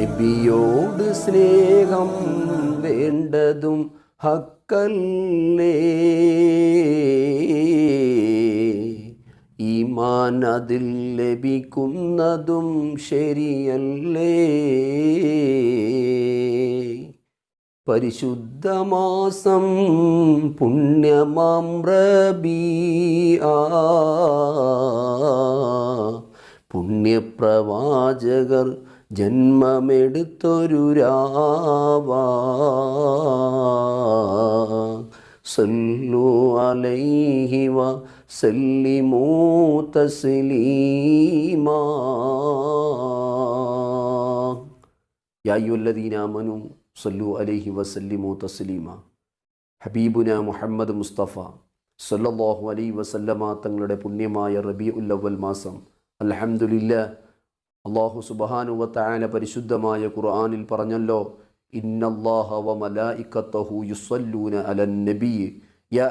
നബിയോട് സ്നേഹം വേണ്ടതും ഹക്കല്ലേ. ഈമാൻ അതിൽ ലഭിക്കുന്നതും ശരിയല്ലേ. പരിശുദ്ധമാസം പുണ്യമാം ആ പുണ്യപ്രവാചകർ ജന്മമെടുത്തൊരു രാവാ. സല്ലു അലൈഹി വ സല്ലിമൂ തസ്ലീമാ. യാ അയ്യുല്ലദീന ആമനു സല്ലു അലൈഹി വസല്ലിമു തസ്ലീമ. ഹബീബുന മുഹമ്മദ് മുസ്തഫ സല്ലല്ലാഹു അലൈഹി വസല്ലമ തങ്ങളുടെ പുണ്യമായ റബി ഉല്ലവൽ മാസം. അൽഹംദുലില്ല അള്ളാഹു സുബാനുവത്തായ പരിശുദ്ധമായ ഖുർആാനിൽ പറഞ്ഞല്ലോ ഇന്നല്ലാഹ വ യാ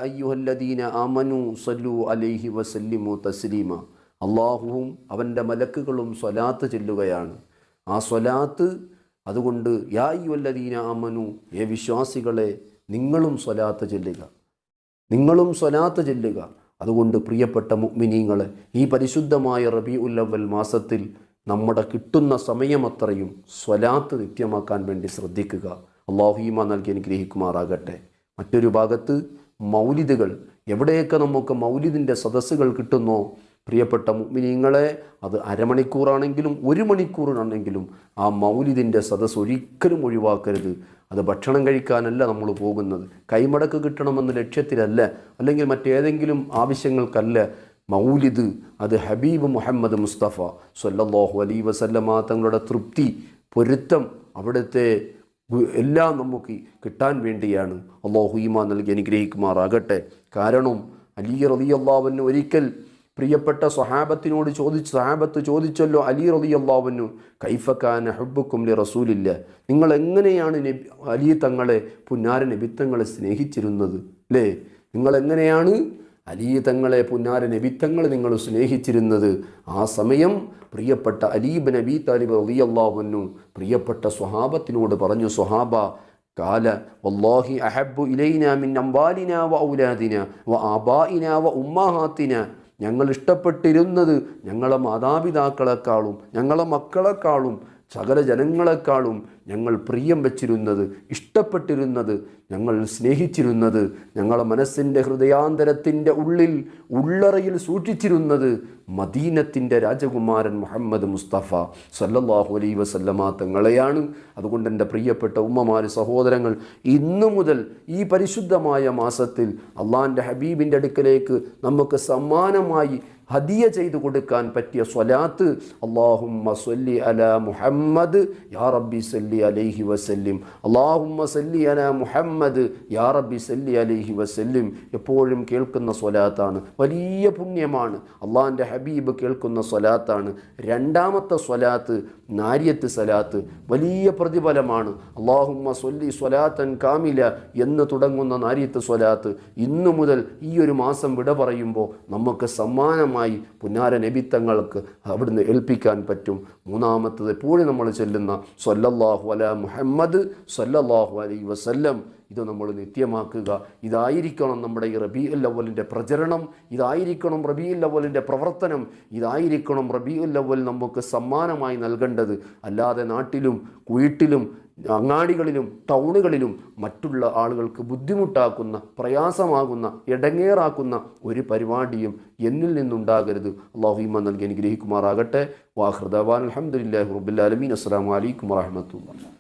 അലൈഹി അള്ളാഹുവും അവന്റെ മലക്കുകളും സ്വലാത്ത് ചെല്ലുകയാണ്. ആ സ്വലാത്ത് അതുകൊണ്ട് യാ അയ്യുഹല്ലദീന ആമനു ഏ വിശ്വാസികളെ നിങ്ങളും സ്വലാത്ത് ചെല്ലുക. നിങ്ങളും സ്വലാത്ത് ചെല്ലുക. അതുകൊണ്ട് പ്രിയപ്പെട്ട മുഗ്മിനീങ്ങളെ ഈ പരിശുദ്ധമായ റബി ഉല്ലവൽ മാസത്തിൽ നമ്മുടെ കിട്ടുന്ന സമയം അത്രയും സ്വലാത്ത് നിത്യമാക്കാൻ വേണ്ടി ശ്രദ്ധിക്കുക. അള്ളാഹുീമ നൽകി അനുഗ്രഹിക്കുമാറാകട്ടെ. മറ്റൊരു ഭാഗത്ത് മൗലിദുകൾ. എവിടെയൊക്കെ നമുക്ക് മൗലിദിന്റെ സദസ്സുകൾ കിട്ടുന്നോ? പ്രിയപ്പെട്ട മുഗ്മിനീങ്ങളെ അത് അരമണിക്കൂറാണെങ്കിലും ഒരു മണിക്കൂറിനാണെങ്കിലും ആ മൗലിദിന്റെ സദസ്സ് ഒരിക്കലും ഒഴിവാക്കരുത്. അത് ഭക്ഷണം കഴിക്കാനല്ല നമ്മൾ പോകുന്നത്. കൈമടക്ക് കിട്ടണമെന്ന ലക്ഷ്യത്തിലല്ല അല്ലെങ്കിൽ മറ്റേതെങ്കിലും ആവശ്യങ്ങൾക്കല്ല മൗലിദ് അത് ഹബീബ് മുഹമ്മദ് മുസ്തഫ സല്ലല്ലാഹു അലൈ വസല്ലമ തങ്ങളുടെ തൃപ്തി പൊരുത്തം അവിടുത്തെ എല്ലാം നമുക്ക് കിട്ടാൻ വേണ്ടിയാണ്. അള്ളാഹു ഈമാ നൽകി അനുഗ്രഹിക്കുമാറാകട്ടെ. കാരണം അലി റളിയല്ലാഹുവിന് ഒരിക്കൽ പ്രിയപ്പെട്ട സ്വഹാബത്തിനോട് ചോദിച്ചു സ്വഹാബത്ത് ചോദിച്ചല്ലോ അലി റളിയല്ലാഹുവിനു കൈഫക്കാൻ ഹബ്ബുക്കും ലി റസൂലില്ല? നിങ്ങൾ എങ്ങനെയാണ് നബി അലി തങ്ങളെ പുന്നാര നബിത്തങ്ങളെ സ്നേഹിച്ചിരുന്നത്? അല്ലേ നിങ്ങൾ എങ്ങനെയാണ് അലി തങ്ങളെ പുന്നാര നബിത്തങ്ങൾ നിങ്ങൾ സ്നേഹിച്ചിരുന്നത്. ആ സമയം പ്രിയപ്പെട്ട അലീബ് നബി താലിബ് റളിയല്ലാഹുവിനു പ്രിയപ്പെട്ട സ്വഹാബത്തിനോട് പറഞ്ഞു സ്വഹാബ കാല വല്ലാഹി അഹബു ഇലൈന മിൻ അംബാലിന വ ഔലാദിന വ ആബായിന വ ഉമ്മഹാത്തിന. ഞങ്ങൾ ഇഷ്ടപ്പെട്ടിരുന്നത് ഞങ്ങളെ മാതാപിതാക്കളെക്കാളും ഞങ്ങളെ മക്കളെക്കാളും സകല ജനങ്ങളെക്കാളും ഞങ്ങൾ പ്രിയം വച്ചിരുന്നത് ഇഷ്ടപ്പെട്ടിരുന്നത് ഞങ്ങൾ സ്നേഹിച്ചിരുന്നത് ഞങ്ങളെ മനസ്സിന്റെ ഹൃദയാന്തരത്തിന്റെ ഉള്ളിൽ ഉള്ളറയിൽ സൂക്ഷിച്ചിരുന്നത് മദീനത്തിന്റെ രാജകുമാരൻ മുഹമ്മദ് മുസ്തഫ സല്ലല്ലാഹു അലൈ വസല്ലമ തങ്ങളെയാണ്. അതുകൊണ്ട് എന്റെ പ്രിയപ്പെട്ട ഉമ്മമാര് സഹോദരങ്ങൾ ഇന്നു മുതൽ ഈ പരിശുദ്ധമായ മാസത്തിൽ അള്ളാഹിന്റെ ഹബീബിന്റെ അടുക്കലേക്ക് നമുക്ക് സമ്മാനമായി ഹദിയ ചെയ്തു കൊടുക്കാൻ പറ്റിയ സ്വലാത്ത് സല്ലി അല മുഹമ്മദ് യാ റബ്ബി സല്ലി അലൈഹി വസല്ലിം. അള്ളാഹുമ്മ സല്ലി അന മുഹമ്മദ്. യാ റബ്ബി സല്ലി അലൈഹി വസല്ലിം. എപ്പോഴും കേൾക്കുന്ന സ്വലാത്താണ്. വലിയ പുണ്യമാണ്. അള്ളാഹിന്റെ ഹബീബ് കേൾക്കുന്ന സ്വലാത്താണ്. രണ്ടാമത്തെ സ്വലാത്ത് നാര്യത്ത് സലാത്ത്. വലിയ പ്രതിഫലമാണ്. അള്ളാഹുമ്മ സൊല്ലി സ്വലാത്തൻ കാമില എന്ന് തുടങ്ങുന്ന നാര്യത്ത് സ്വലാത്ത്. ഇന്നു മുതൽ ഈ ഒരു മാസം വിട പറയുമ്പോൾ നമുക്ക് സമ്മാനമായി പുന്നാര നബിത്തങ്ങൾക്ക് അവിടുന്ന് ഏൽപ്പിക്കാൻ പറ്റും. മൂന്നാമത്തത് എപ്പോഴും നമ്മൾ ചെല്ലുന്ന സല്ലല്ലാഹു അല മുഹമ്മദ് സല്ലല്ലാഹു അലൈ വസല്ലം. ഇത് നമ്മൾ നിത്യമാക്കുക. ഇതായിരിക്കണം നമ്മുടെ ഈ റബീ ലവലിന്റെ പ്രചരണം. ഇതായിരിക്കണം റബീ ലവലിന്റെ പ്രവർത്തനം. ഇതായിരിക്കണം റബീ അവൽ നമുക്ക് സമ്മാനമായി നൽകേണ്ടത്. അല്ലാതെ നാട്ടിലും വീട്ടിലും അങ്ങാടികളിലും ടൗണുകളിലും മറ്റുള്ള ആളുകൾക്ക് ബുദ്ധിമുട്ടാക്കുന്ന പ്രയാസമാകുന്ന ഇടങ്ങേറാക്കുന്ന ഒരു പരിപാടിയും എന്നിൽ നിന്നുണ്ടാകരുത്. അള്ളാഹുമ നൽകി അനുഗ്രഹിക്കുമാറാകട്ടെ. വാഹൃദാൻ അലഹമുല്ലാ റബുല്ലാലമീൻ അസ്സാം വലൈക്കും വാഹമത്തുള്ള